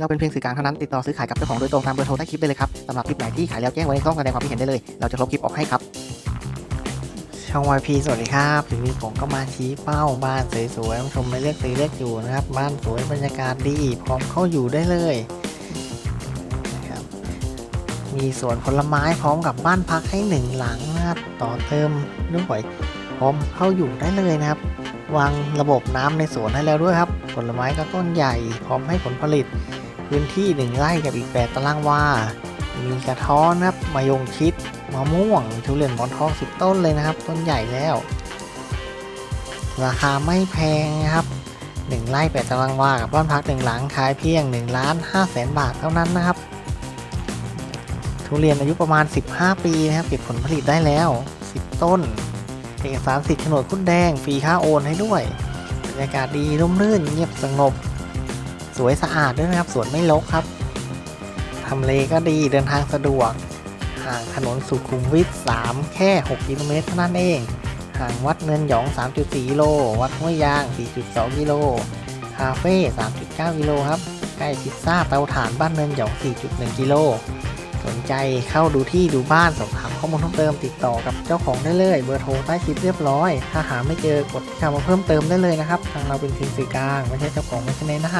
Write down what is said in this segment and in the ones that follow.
เราเป็นเพียงสื่อกลางเท่านั้นติดต่อซื้อขายกับเจ้าของโดยตรงตามเบอร์โทรใต้คลิปได้เลยครับสำหรับคลิปไหนที่ขายแล้วแจ้งไว้ในช่องแสดงความคิดเห็นได้เลย เราจะลบคลิปออกให้ครับ ช่อง YP สวัสดีครับถึงนี้ผมก็มาชี้เป้าบ้านสวยๆมาชมไม่เลือกซื้อเลือกอยู่นะครับ บ้านสวยบรรยากาศดีพร้อมเข้าอยู่ได้เลยนะครับมีสวนผลไม้พร้อมกับบ้านพักให้หนึ่งหลังนะครับต่อเติมด้วยพร้อมเข้าอยู่ได้เลยนะครับวางระบบน้ำในสวนให้แล้วด้วยครับ ผลไม้ก็ต้นใหญ่ พร้อมให้ผลผลิต พื้นที่หนึ่งไร่กับอีกแปดตารางวา มีกระท้อนครับมายงชิดมะม่วง ทุเรียนหมอนทองสิบต้นเลยนะครับ ต้นใหญ่แล้ว ราคาไม่แพงนะครับ 1 ไร่8ตารางวา กับบ้านพักหนึ่งหลังขายเพียง1ล้าน5แสนบาทเท่านั้นนะครับ ทุเรียนอายุประมาณ 15 ปีนะครับเก็บผลผลิตได้แล้ว 10 ต้น เอกสารสิทธิ์โฉนดคุณแดงฟรีค่าโอนให้ด้วยบรรยากาศดีร่มรื่นเงียบสงบ สวยสะอาดด้วยนะครับ สวนไม่รกครับทำเลก็ดีเดินทางสะดวก ห่างถนนสุขุมวิท 3 แค่ 6 กิโลเมตรเท่านั้นเอง ห่างวัดเนินหยอง 3.4กิโล วัดห้วยยาง 4.2 กิโล คาเฟ่ 3.9 กิโลครับ ใกล้พิซซ่าเตาถ่านบ้านเนินหยอง 4.1 กิโล สนใจเข้าดูที่ดูบ้านสอบถามข้อมูลเพิ่มเติมติดต่อกับเจ้าของได้เลย เบอร์โทรใต้คลิปเรียบร้อย ถ้าหาไม่เจอกดคำมาเพิ่มเติมได้เลยนะครับ ทางเราเป็นเพียงสื่อกลางไม่ใช่เจ้าของไม่ใช่ในหน้า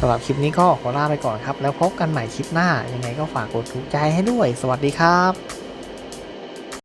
สำหรับคลิปนี้ก็ขอลาไปก่อนครับ แล้วพบกันใหม่คลิปหน้า ยังไงก็ฝากกดถูกใจให้ด้วย สวัสดีครับ